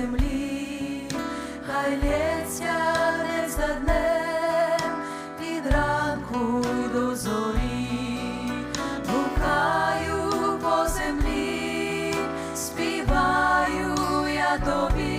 землі, хай лється день за днем, під ранку й до зорі, гукаю по землі, співаю я тобі.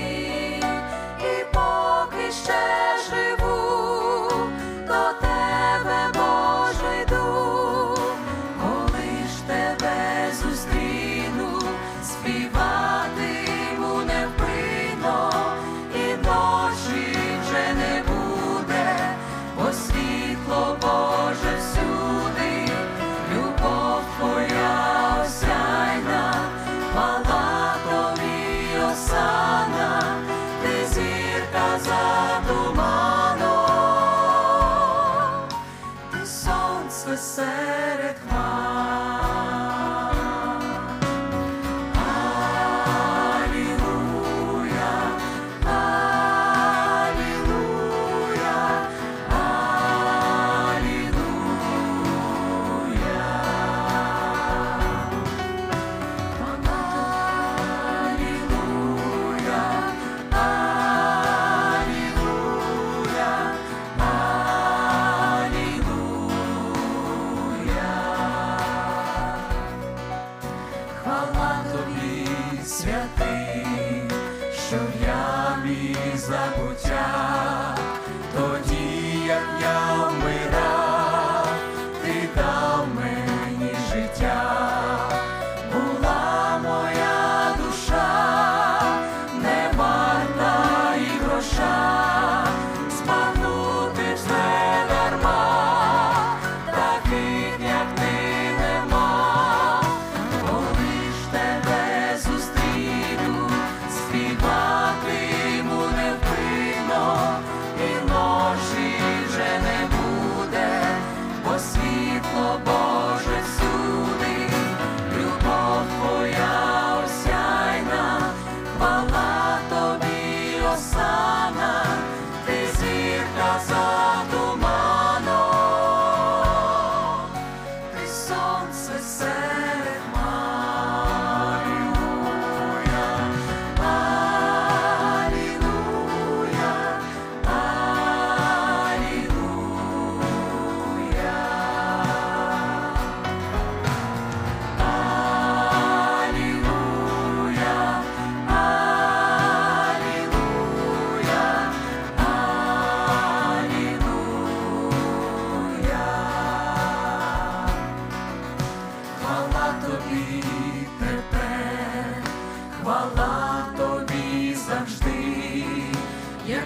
святий, що в ямі забуття, тоді як я.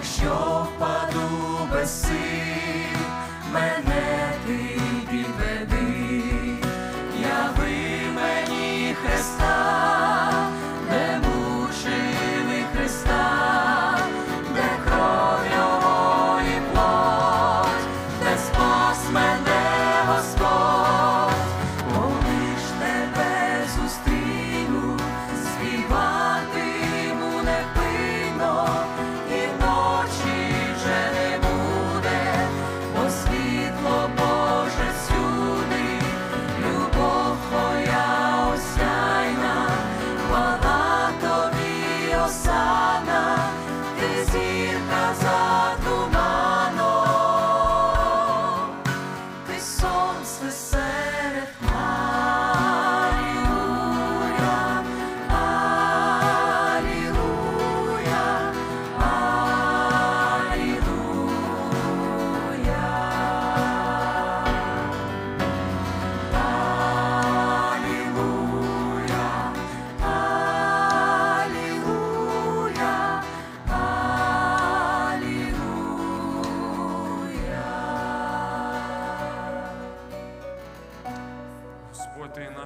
якщо впаду без сил, мене ти підведи, яви мені Христа.